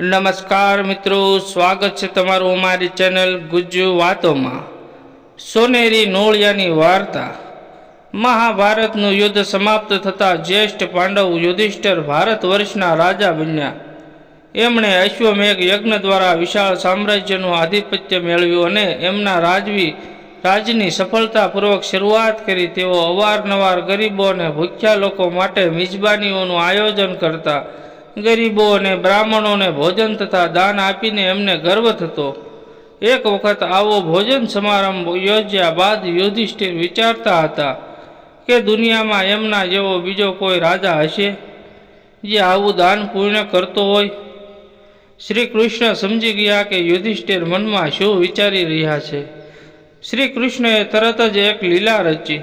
નમસ્કાર મિત્રો, સ્વાગત છે તમારું અમારી ચેનલ ગુજ્જુ વાતોમાં. સોનેરી નોળિયાની વાર્તા. મહાભારતનું યુદ્ધ સમાપ્ત થતાં જ્યેષ્ઠ પાંડવ યુધિષ્ઠિર ભારત વર્ષના રાજા બન્યા. એમણે અશ્વમેઘ યજ્ઞ દ્વારા વિશાળ સામ્રાજ્યનું આધિપત્ય મેળવ્યું અને એમના રાજવી રાજની સફળતાપૂર્વક શરૂઆત કરી. તેઓ અવારનવાર ગરીબો અને ભૂખ્યા લોકો માટે મિજબાનીઓનું આયોજન કરતા ગરીબો અને બ્રાહ્મણોને ભોજન તથા દાન આપીને એમને ગર્વ થતો. એક વખત આવો ભોજન સમારંભ યોજ્યા બાદ યુધિષ્ઠિર વિચારતા હતા કે દુનિયામાં એમના જેવો બીજો કોઈ રાજા હશે જે આવું દાન પૂર્ણ કરતો હોય? શ્રી કૃષ્ણ સમજી ગયા કે યુધિષ્ઠિર મનમાં શું વિચારી રહ્યા છે. શ્રી કૃષ્ણએ તરત જ એક લીલા રચી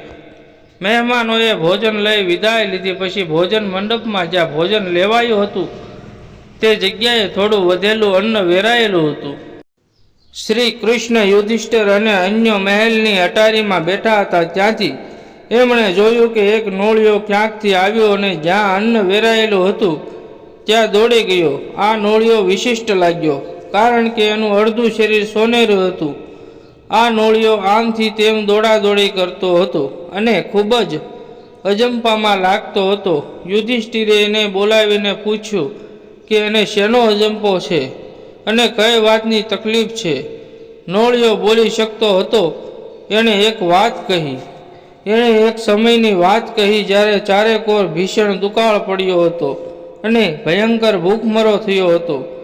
મહેમાનોએ ભોજન લઈ વિદાય લીધી. પછી ભોજન મંડપમાં જ્યાં ભોજન લેવાયું હતું, તે જગ્યાએ થોડું વધેલું અન્ન વેરાયેલું હતું. શ્રી કૃષ્ણ યુધિષ્ઠિર અને અન્ય મહેલની અટારીમાં બેઠા હતા. ત્યાંથી એમણે જોયું કે એક નોળિયો ક્યાંકથી આવ્યો અને જ્યાં અન્ન વેરાયેલું હતું, ત્યાં દોડી ગયો. આ નોળિયો વિશિષ્ટ લાગ્યો, કારણ કે એનું અડધું શરીર સોનેરું હતું. આ નોળિયો આમથી તેમ દોડાદોડી કરતો હતો અને ખૂબ જ અજંપામાં લાગતો હતો. યુધિષ્ઠિરે એને બોલાવીને પૂછ્યું કે એને શેનો અજંપો છે? અને કઈ વાતની તકલીફ છે? નોળિયો બોલી શકતો હતો એણે એક વાત કહી. એણે એક સમયની વાત કહી જ્યારે ચારેકોર ભીષણ દુકાળ પડ્યો હતો અને ભયંકર ભૂખમરો થયો હતો.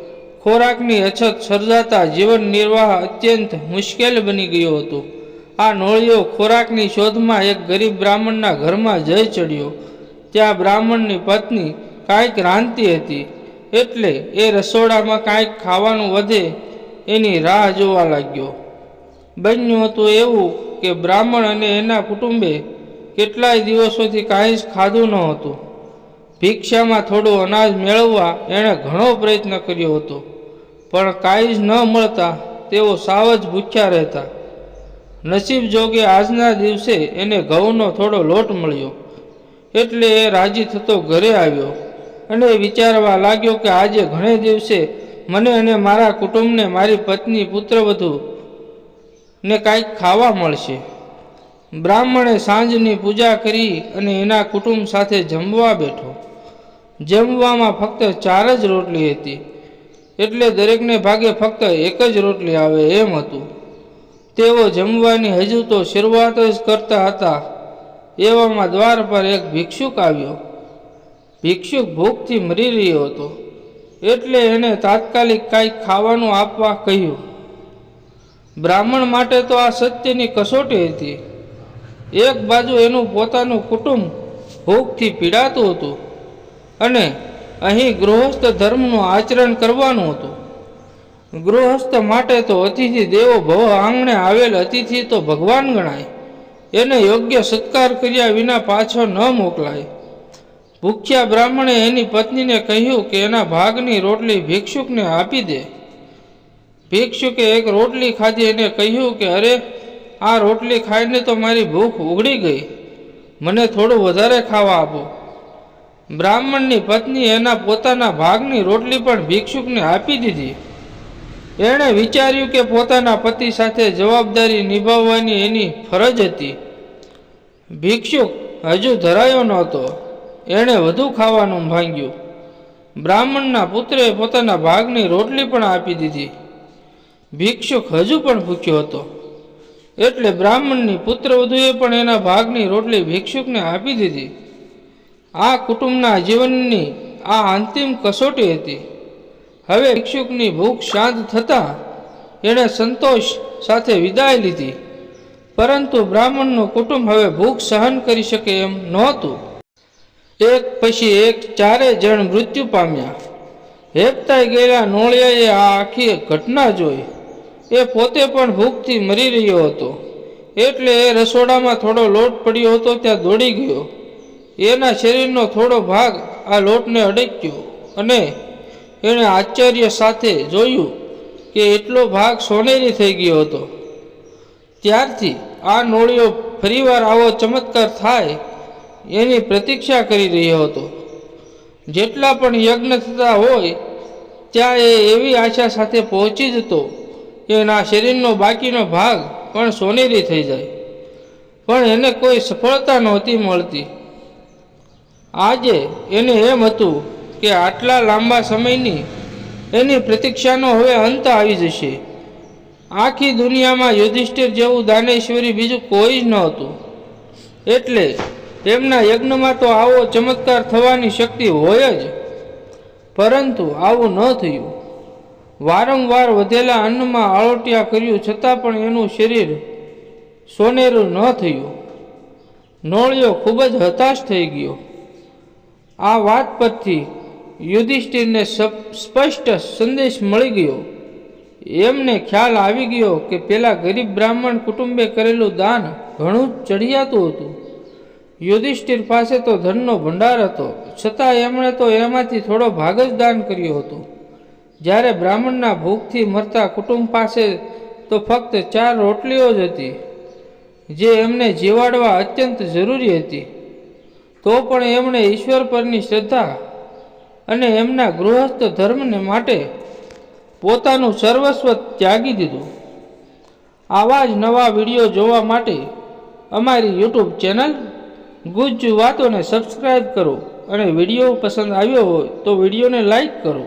ખોરાકની અછત સર્જાતા જીવન નિર્વાહ અત્યંત મુશ્કેલ બની ગયો હતો. આ નોળિયો ખોરાકની શોધમાં એક ગરીબ બ્રાહ્મણના ઘરમાં જઈ ચડ્યો. ત્યાં બ્રાહ્મણની પત્ની કાંઈક રાંધતી હતી, એટલે એ રસોડામાં કાંઈક ખાવાનું વધે એની રાહ જોવા લાગ્યો. બન્યું હતું એવું કે બ્રાહ્મણ અને એના કુટુંબે કેટલાય દિવસોથી કાંઈ જ ખાધું ન હતું ભિક્ષામાં થોડું અનાજ મેળવવા એણે ઘણો પ્રયત્ન કર્યો હતો. પણ કાંઈ જ ન મળતા તેઓ સાવ જ ભૂખ્યા રહેતા. નસીબ જોગે આજના દિવસે એને ઘઉંનો થોડો લોટ મળ્યો. એટલે એ રાજી થતો ઘરે આવ્યો અને વિચારવા લાગ્યો કે આજે ઘણે દિવસે મને અને મારા કુટુંબને મારી પત્ની પુત્રવધુ ને કાંઈક ખાવા મળશે. બ્રાહ્મણે સાંજની પૂજા કરી અને એના કુટુંબ સાથે જમવા બેઠો. જમવામાં ફક્ત ચાર જ રોટલી હતી. એટલે દરેકને ભાગે ફક્ત એક જ રોટલી આવે એમ હતું. તેઓ જમવાની હજુ તો શરૂઆત જ કરતા હતા. એવામાં દ્વાર પર એક ભિક્ષુક આવ્યો. ભિક્ષુક ભૂખથી મરી રહ્યો હતો. એટલે એને તાત્કાલિક કાંઈક ખાવાનું આપવા કહ્યું. બ્રાહ્મણ માટે તો આ સત્યની કસોટી હતી. એક બાજુ એનું પોતાનું કુટુંબ ભૂખથી પીડાતું હતું. અને અહીં ગૃહસ્થ ધર્મનું આચરણ કરવાનું હતું. ગૃહસ્થ માટે તો અતિથિ દેવો ભવ આંગણે આવેલ અતિથિ તો ભગવાન ગણાય. એને યોગ્ય સત્કાર કર્યા વિના પાછો ન મોકલાય. ભૂખ્યા બ્રાહ્મણે એની પત્નીને કહ્યું કે એના ભાગની રોટલી ભિક્ષુકને આપી દે. ભિક્ષુકે એક રોટલી ખાધી એને કહ્યું કે અરે, આ રોટલી ખાઈને તો મારી ભૂખ ઉઘડી ગઈ. મને થોડું વધારે ખાવા આપો. બ્રાહ્મણની પત્ની એના પોતાના ભાગની રોટલી પણ ભિક્ષુકને આપી દીધી. એણે વિચાર્યું કે પોતાના પતિ સાથે જવાબદારી નિભાવવાની એની ફરજ હતી. ભિક્ષુક હજુ ધરાયો નહોતો. એણે વધુ ખાવાનું ભાંગ્યું બ્રાહ્મણના પુત્રે પોતાના ભાગની રોટલી પણ આપી દીધી. ભિક્ષુક હજુ પણ ભૂખ્યો હતો. એટલે બ્રાહ્મણની પુત્રવધુએ પણ એના ભાગની રોટલી ભિક્ષુકને આપી દીધી. આ કુટુંબના જીવનની આ અંતિમ કસોટી હતી. હવે ભિક્ષુકની ભૂખ શાંત થતાં એણે સંતોષ સાથે વિદાય લીધી. પરંતુ બ્રાહ્મણનું કુટુંબ હવે ભૂખ સહન કરી શકે એમ નહોતું. એક પછી એક ચારે જણ મૃત્યુ પામ્યા. હેપતાઈ ગયેલા નોળિયાએ આ આખી ઘટના જોઈ. એ પોતે પણ ભૂખથી મરી રહ્યો હતો. એટલે એ રસોડામાં થોડો લોટ પડ્યો હતો, ત્યાં દોડી ગયો. એના શરીરનો થોડો ભાગ આ લોટને અડક્યો અને એણે આશ્ચર્ય સાથે જોયું કે એટલો ભાગ સોનેરી થઈ ગયો હતો. ત્યારથી આ નોળિયો ફરીવાર આવો ચમત્કાર થાય એની પ્રતીક્ષા કરી રહ્યો હતો. જેટલા પણ યજ્ઞ થતા હોય, ત્યાં એ એવી આશા સાથે પહોંચી જતો કે એના શરીરનો બાકીનો ભાગ પણ સોનેરી થઈ જાય. પણ એને કોઈ સફળતા નહોતી મળતી. આજે એને એમ હતું કે આટલા લાંબા સમયની એની પ્રતીક્ષાનો હવે અંત આવી જશે. આખી દુનિયામાં યુધિષ્ઠિર જેવું દાનેશ્વરી બીજું કોઈ જ નહોતું. એટલે તેમના યજ્ઞમાં તો આવો ચમત્કાર થવાની શક્તિ હોય જ. પરંતુ આવું ન થયું. વારંવાર વધેલા અન્નમાં આળોટિયા કર્યું છતાં પણ એનું શરીર સોનેરું ન થયું. નોળિયો ખૂબ જ હતાશ થઈ ગયો. આ વાત પરથી યુધિષ્ઠિરને સપ- સ્પષ્ટ સંદેશ મળી ગયો. એમને ખ્યાલ આવી ગયો કે પેલા ગરીબ બ્રાહ્મણ કુટુંબે કરેલું દાન ઘણું જ ચડિયાતું હતું. યુધિષ્ઠિર પાસે તો ધનનો ભંડાર હતો, છતાં એમણે તો એમાંથી થોડો ભાગ જ દાન કર્યો હતો. જ્યારે બ્રાહ્મણના ભૂખથી મરતા કુટુંબ પાસે તો ફક્ત ચાર રોટલીઓ જ હતી, જે એમને જીવાડવા અત્યંત જરૂરી હતી. તો પણ એમણે ઈશ્વર પરની શ્રદ્ધા અને એમના ગૃહસ્થ ધર્મને માટે પોતાનું સર્વસ્વ ત્યાગી દીધું. આવા જ નવા વીડિયો જોવા માટે અમારી યુટ્યુબ ચેનલ ગુજ્જ વાતોને સબસ્ક્રાઈબ કરો અને વીડિયો પસંદ આવ્યો હોય તો વિડીયોને લાઈક કરો.